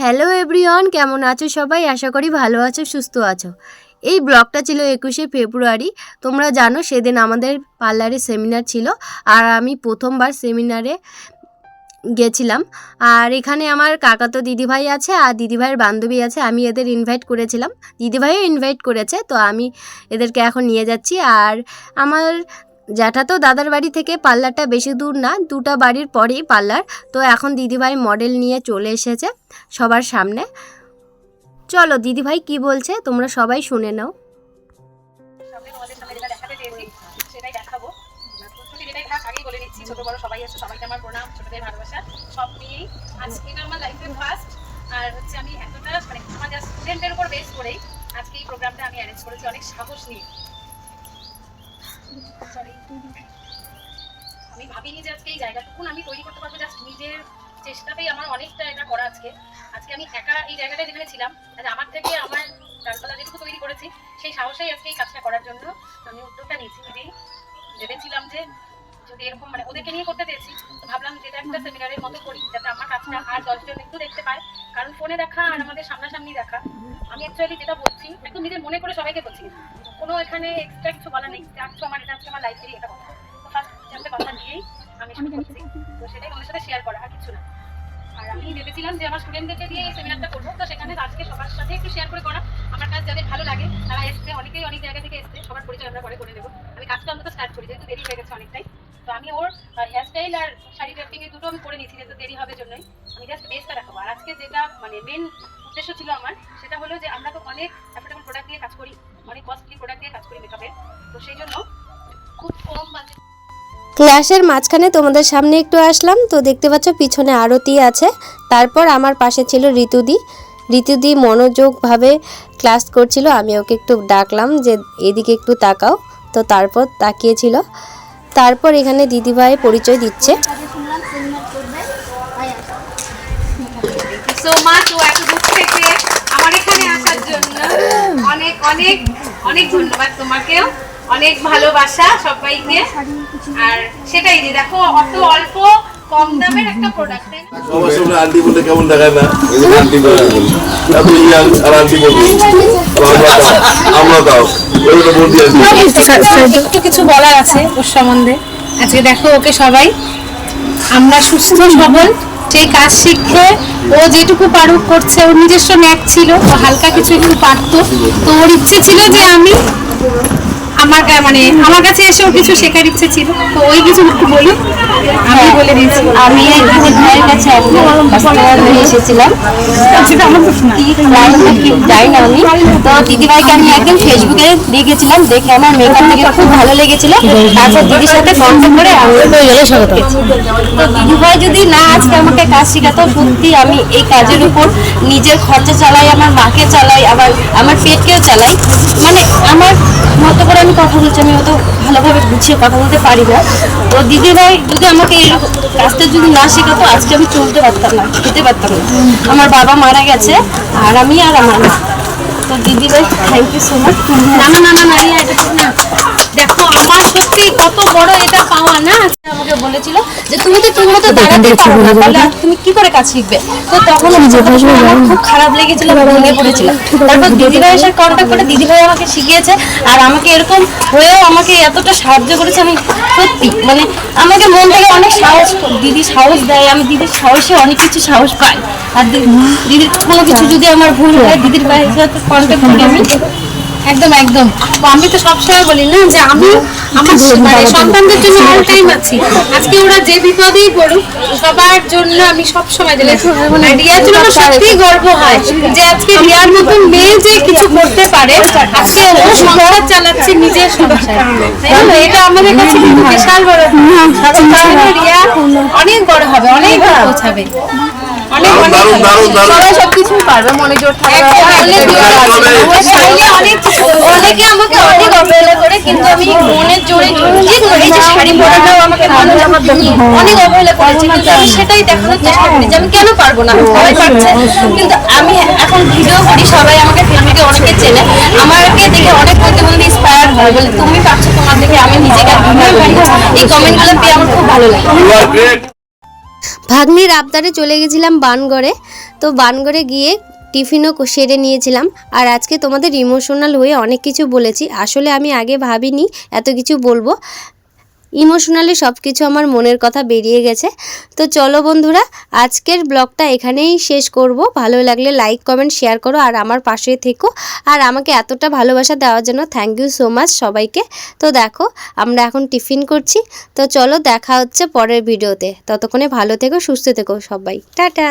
Hello everyone কেমন আছো সবাই? আশা করি ভালো আছো, সুস্থ আছো। এই ব্লগটা ছিল একুশে ফেব্রুয়ারি। তোমরা জানো সেদিন আমাদের পার্লারে সেমিনার ছিল আর আমি প্রথমবার সেমিনারে গেছিলাম। আর এখানে আমার কাকা তো দিদিভাই আছে আর দিদিভাইয়ের বান্ধবী আছে, আমি এদের ইনভাইট করেছিলাম। দিদিভাইও ইনভাইট করেছে, তো আমি এদেরকে এখন নিয়ে যাচ্ছি। আর আমার জ্যাঠাতো দাদার বাড়ি থেকে পার্লারটা বেশি দূর না, দুটা বাড়ির পরেই পার্লার। তো এখন দিদিভাই মডেল নিয়ে চলে এসেছে সবার সামনে। চলো দিদিভাই কি বলছে তোমরা সবাই শুনে নাও। আমি এতটা মানে জাস্ট স্টুডেন্টের উপর বেস করেই আজকে এই প্রোগ্রামটা আমি অ্যারেঞ্জ করেছি, অনেক সাহস নিয়ে. আমি ভাবিনি যে আজকে এই জায়গাটুকুন আমি তৈরি করতে পারব। জাস্ট নিজের চেষ্টাতেই আমার অনেকটা এটা করা আজকে। আজকে আমি একা এই জায়গাটায় যেখানে ছিলাম আমার থেকে আমার ডালপালা যেটুকু তৈরি করেছি, সেই সাহসেই আজকে এই কাজটা করার জন্য আমি উদ্যোগটা নিয়েছি। নিজেই ভেবেছিলাম যে যদি এরকম মানে ওদেরকে নিয়ে করতে চেয়েছি ভাবলাম যেটা একটা সেমিনারের মতো করি, যাতে আমার কাজটা আর দশজন একটু দেখতে পায়। কারণ ফোনে দেখা আর আমাদের সামনাসামনি দেখা। আমি অ্যাকচুয়ালি যেটা বলছি একদম নিজের মনে করে সবাইকে বলছি কোনো এখানে এক্সট্রা কিছু বলা নেই আজকে আমার এটা আজকে আমার লাইফেরই এটা কথা। তো ফার্স্ট একটা কথা দিয়েই আমি শুরু করছি। তো সেটাই তোমাদের সাথে শেয়ার করা আর কিছু না। আর আমি ভেবেছিলাম যে আমার স্টুডেন্টদেরকে দিয়ে এই সেমিনারটা করব, তো সেখানে আজকে সবার সাথে একটু শেয়ার করে করা। আমার কাজ যাদের ভালো লাগে, তারা এসছে, অনেকেই অনেক জায়গা থেকে এসছে, সবার পরিচয় আমরা পরে করে দেবো। আমি কাজটা অন্তত স্টার্ট করি, যেহেতু দেরি হয়ে গেছে অনেকটাই। তো আমি ওর হেয়ার স্টাইল আর শাড়ি ড্রাফটিং দুটো আমি করে নিয়েছি, যেহেতু দেরি হবে জন্যই। আমি জাস্ট বেসটা রাখব আর আজকে যেটা মানে মেন উদ্দেশ্য ছিল আমার, সেটা হলো যে আমরা তো অনেক সেই জন্য খুব কম বাজেট ক্লাসের মাঝখানে তোমাদের সামনে একটু আসলাম। তো দেখতে পাচ্ছ পিছনে আরতি আছে। তারপর আমার পাশে ছিল ঋতুদি। ঋতুদি মনোযোগভাবে ক্লাস করছিল। আমি ওকে একটু ডাকলাম যে এদিকে একটু তাকাও। তো তারপর তাকিয়েছিল। তারপর এখানে দিদিভাই পরিচয় দিচ্ছে। অনেক অনেক অনেক ধন্যবাদ তোমাকেও। অনেক ভালোবাসা সবাইকে। আর সেটাই যে দেখো অত অল্প কম দামের একটা প্রোডাক্ট সবার সামনে আন্টি বলতে কেমন দেখায় না? আন্টি বলে এত ইয়াং আর আন্টি বলবি আমরা তাও একটু কিছু বলার আছে ওর সম্বন্ধে। আজকে দেখো ওকে সবাই। আমরা সুস্থ সবল সেই কাজ শিখে ও যেটুকু পারুক করছে ওর নিজস্ব ন্যাক ছিল ও হালকা কিছু একটু পারতো। তো ওর ইচ্ছে ছিল যে আমি আমার মানে আমার কাছে এসেও কিছু শেখার ইচ্ছে ছিল। তো ওই কিছু একটু বলুন। আমি বলে দিয়েছি আমি ভাইয়ের কাছে একদম এসেছিলাম। যাই না। আমি। তো দিদিভাইকে আমি ফেসবুকে দেখেছিলাম দেখে আমার মেকআপ থেকে খুব ভালো লেগেছিল। তারপর দিদির সাথে কন্ট্যাক্ট করে আমি তো দিদিভাই যদি না আজকে আমাকে কাজ শেখাতো সত্যি আমি এই কাজের উপর নিজের খরচা চালাই আমার মাকে চালাই আবার আমার পেটকেও চালাই। মানে আমার মতো করে আমি কথা বলছি আমি অত ভালোভাবে গুছিয়ে কথা বলতে পারি না তো দিদিভাই যদি আমাকে এই কাজটা যদি না শেখাতো আজকে আমি চলতে পারতাম না খেতে পারতাম না আমার বাবা মারা গেছে আর আমি আর আমার মা তো দিদিভাই থ্যাংক ইউ সো মাচ না না না না না দেখো আমার সত্যি কত বড় এটা পাওয়া না আমাকে বলেছিল যে তুমি তো তুমি মতো দাঁড়াতে পারো না তাহলে তুমি কি করে কাজ শিখবে? তো তখন খুব খারাপ লেগেছিল ভেঙে পড়েছিল। তারপর দিদিভাইয়ের সাথে কন্ট্যাক্ট করে দিদিভাই আমাকে শিখিয়েছে আর আমাকে এরকম হয়েও আমাকে এতটা সাহায্য করেছে আমি সত্যি মানে আমাকে মন থেকে অনেক সাহস দিদি সাহস দেয় আমি দিদির সাহসে অনেক কিছু সাহস পাই। আর দিদির কোনো কিছু যদি আমার ভুল হয় দিদির সাথে কন্ট্যাক্ট করে আমি একদম একদম। আমি তো সবসময় বলি না যে আমি আমার মানে সন্তানদের জন্য অল টাইম আছি। আজকে ওরা যে বিপদেই পড়ুক সবার জন্য আমি সব সময় দিলে রিয়ার জন্য আমার সত্যিই গর্ব হয় যে আজকে রিয়ার মতন মেয়ে যে কিছু করতে পারে আজকে ও সংসার চালাচ্ছে নিজের সংসার। এটা আমাদের কাছে বিশাল বড় তাহলে রিয়া অনেক বড় হবে অনেক বড় পৌঁছাবে অনেক অনেক দারুণ দারুণ দারুণ। সবাই সবকিছুই পারবে মনে জোর থাকবে অনেকে আমাকে অনেক অবহেলা করে কিন্তু আমি মনের জোরে এই যে শাড়ি পরাটাও আমাকে মানুষ অনেক অবহেলা করেছে কিন্তু আমি সেটাই দেখানোর চেষ্টা করি যে আমি কেন পারব না? সবাই পারছে কিন্তু আমি এখন ভিডিও করি সবাই আমাকে ফেসবুকে অনেকে চেনে। আমাকে দেখে অনেক প্রতিবন্ধী ইন্সপায়ার হয়। বলে তুমি পারছ তোমার দেখে আমি নিজেকে এই কমেন্টগুলো পেয়ে আমার খুব ভালো লাগে। ভাগ্নির আবদারে চলে গেছিলাম বানগড়ে। তো বানগড়ে গিয়ে টিফিনও সেরে নিয়েছিলাম। আর আজকে তোমাদের ইমোশনাল হয়ে অনেক কিছু বলেছি। আসলে আমি আগে ভাবিনি এত কিছু বলব। ইমোশনালি সব কিছু আমার মনের কথা বেরিয়ে গেছে। তো চলো বন্ধুরা, আজকের ব্লগটা এখানেই শেষ করব। ভালো লাগলে লাইক কমেন্ট শেয়ার করো আর আমার পাশে থেকো। আর আমাকে এতটা ভালোবাসা দেওয়ার জন্য থ্যাংক ইউ সো মাচ সবাইকে। তো দেখো, আমরা এখন টিফিন করছি। তো চলো দেখা হচ্ছে পরের ভিডিওতে। ততক্ষণে ভালো থেকো, সুস্থ থেকো সবাই। টাটা!